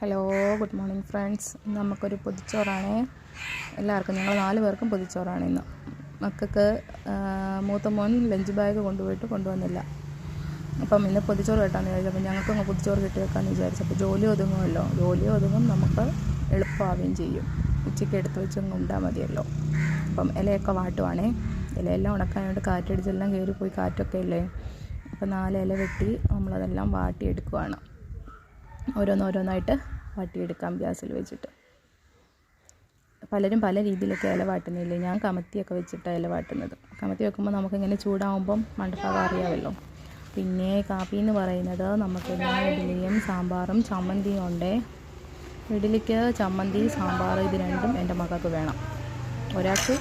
Hello good morning friends ഇന്ന് നമുക്കൊരു പൊതിച്ചോറാണ്. എല്ലാവർക്കും ഞങ്ങൾ നാല് പേർക്കും പൊതിച്ചോറാണ് ഇന്ന്. മക്കൾക്ക് മൂത്ത മോൻ ലഞ്ച് ബാഗ് കൊണ്ടുപോയിട്ട് കൊണ്ടുവന്നില്ല. അപ്പം ഇന്ന് പൊതിച്ചോറ് കേട്ടാന്ന് അപ്പം ഞങ്ങൾക്ക് അങ്ങ് പൊതിച്ചോറ് കിട്ടി വെക്കാമെന്ന് വിചാരിച്ചപ്പോൾ ജോലി ഒതുങ്ങുമല്ലോ. ജോലി ഒതുങ്ങും നമുക്ക് എളുപ്പമാവുകയും ചെയ്യും. ഉച്ചയ്ക്ക് എടുത്ത് വെച്ചങ്ങ് ഉണ്ടാൽ മതിയല്ലോ. അപ്പം ഇലയൊക്കെ വാട്ടുവാണേ. ഇലയെല്ലാം ഉണക്കാനായിട്ട് കാറ്റടിച്ചെല്ലാം കയറി പോയി കാറ്റൊക്കെ അല്ലേ അപ്പം നാല് ഇല വെട്ടി നമ്മളതെല്ലാം വാട്ടിയെടുക്കുവാണ്. ഓരോന്നോരോന്നായിട്ട് വാട്ടിയെടുക്കാം ഗ്യാസിൽ വെച്ചിട്ട്. പലരും പല രീതിയിലൊക്കെ ഇല വാട്ടുന്നില്ലേ? ഞാൻ കമത്തിയൊക്കെ വെച്ചിട്ടാണ് ഇല വാട്ടുന്നത്. കമത്തി വെക്കുമ്പോൾ നമുക്കിങ്ങനെ ചൂടാവുമ്പം മണ്ടപ്പാകം അറിയാമല്ലോ. പിന്നെ കാപ്പി എന്ന് പറയുന്നത് നമുക്ക് ഇഡ്ഡലിയും സാമ്പാറും ചമ്മന്തിയും ഉണ്ട്. ഇഡ്ഡലിക്ക് ചമ്മന്തി സാമ്പാർ ഇത് രണ്ടും എന്റെ മക്കൾക്ക് വേണം. ഒരാൾക്ക്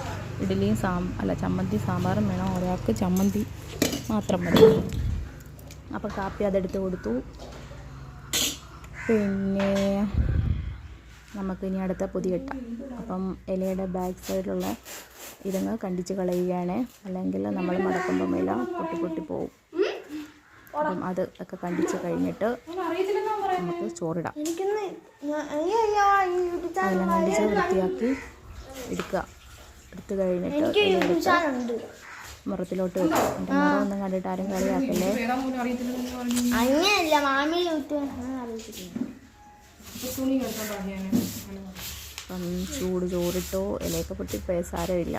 ഇഡ്ഡലിയും സാം അല്ല ചമ്മന്തി സാമ്പാറും വേണം. ഒരാൾക്ക് ചമ്മന്തി മാത്രം മതി. അപ്പോൾ കാപ്പി അതെടുത്ത് കൊടുത്തു. പിന്നെ നമുക്കിനി അടുത്ത പൊതി കെട്ടാം അപ്പം ഇലയുടെ ബാക്ക് സൈഡിലുള്ള ഇതങ്ങ് കണ്ടിച്ച് കളയുകയാണ്. അല്ലെങ്കിൽ നമ്മൾ മടക്കുമ്പം ഇല പൊട്ടി പൊട്ടി പോവും. അപ്പം അത് ഒക്കെ കണ്ടിച്ച് കഴിഞ്ഞിട്ട് നമുക്ക് ചോറിടാം. അതെല്ലാം കണ്ടിച്ച് വൃത്തിയാക്കി എടുക്കുക. എടുത്തു കഴിഞ്ഞിട്ട് മുറത്തിലോട്ട് വെക്കും കണ്ടിട്ട് ആരും കളിയാക്കല്ലേ അങ്ങനെയല്ല മാമി അപ്പം ചൂട് ചോറിട്ടോ ഇലയൊക്കെ പൊട്ടിപ്പോയ സാരമില്ല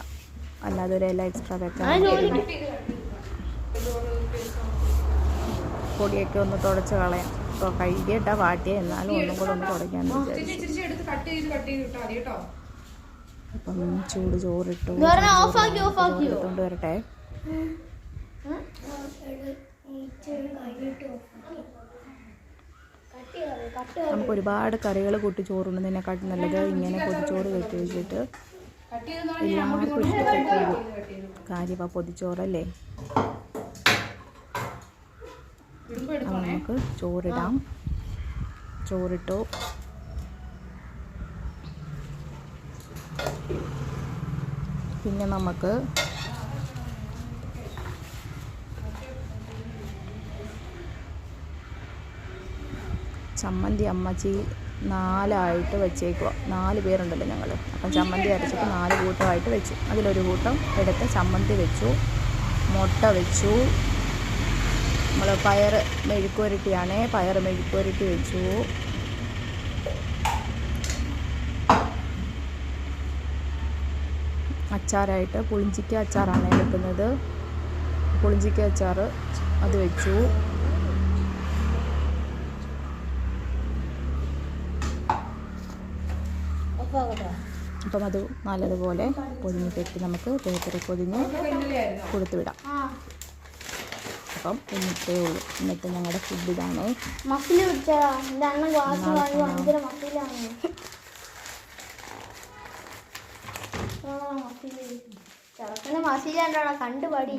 അല്ലാതെ ഒരു ഇല എക്സ്ട്രാ ആ വെക്കാൻ പൊടിയൊക്കെ ഒന്ന് തുടച്ച് കളയാം ഇപ്പോൾ കഴുകിയിട്ടാ വാട്ടിയ എന്നാലും ഒന്നും കൂടെ ഒന്ന് തുടയ്ക്കാൻ വിചാരിച്ചു അപ്പം ചൂട് ചോറിട്ടു കൊണ്ട്? എടുത്തോണ്ട് വരട്ടെ. നമുക്ക് ഒരുപാട് കറികൾ കൂട്ടി കട്ട് നല്ലത് ഇങ്ങനെ പൊതിച്ചോറ് കെട്ടി വെച്ചിട്ട് എല്ലാവർക്കും ഇഷ്ടപ്പെട്ടു. ഒരു കാര്യമാ പൊതിച്ചോറല്ലേ നമുക്ക് ചോറിടാം. ചോറിട്ടു. പിന്നെ നമുക്ക് ചമ്മന്തി അമ്മച്ചി നാലായിട്ട് വെച്ചേക്കുക നാല് പേരുണ്ടല്ലോ ഞങ്ങൾ അപ്പം ചമ്മന്തി അരച്ചിട്ട് നാല് കൂട്ടമായിട്ട് വെച്ചു. അതിലൊരു കൂട്ടം എടുത്ത് ചമ്മന്തി വെച്ചു മുട്ട വെച്ചു. നമ്മൾ പയർ മെഴുക്കുവരട്ടിയാണ് പയർ മെഴുക്കുവരട്ടി വെച്ചു. അച്ചാറായിട്ട് പുളിഞ്ചിക്ക അച്ചാറാണ് എടുക്കുന്നത് പുളിഞ്ചിക്ക അച്ചാർ അത് വെച്ചു. അപ്പം അത് നല്ലതുപോലെ പൊതിഞ്ഞ് കെട്ടി നമുക്ക് പേപ്പറിൽ പൊതിഞ്ഞ് കൊടുത്തു വിടാം അപ്പം ഇന്നത്തെ ഉള്ളൂ. ഇന്നത്തെ ഞങ്ങളുടെ ഫുഡ് ഇതാണ്. മസിലാണ്ടോ കണ്ടുപടി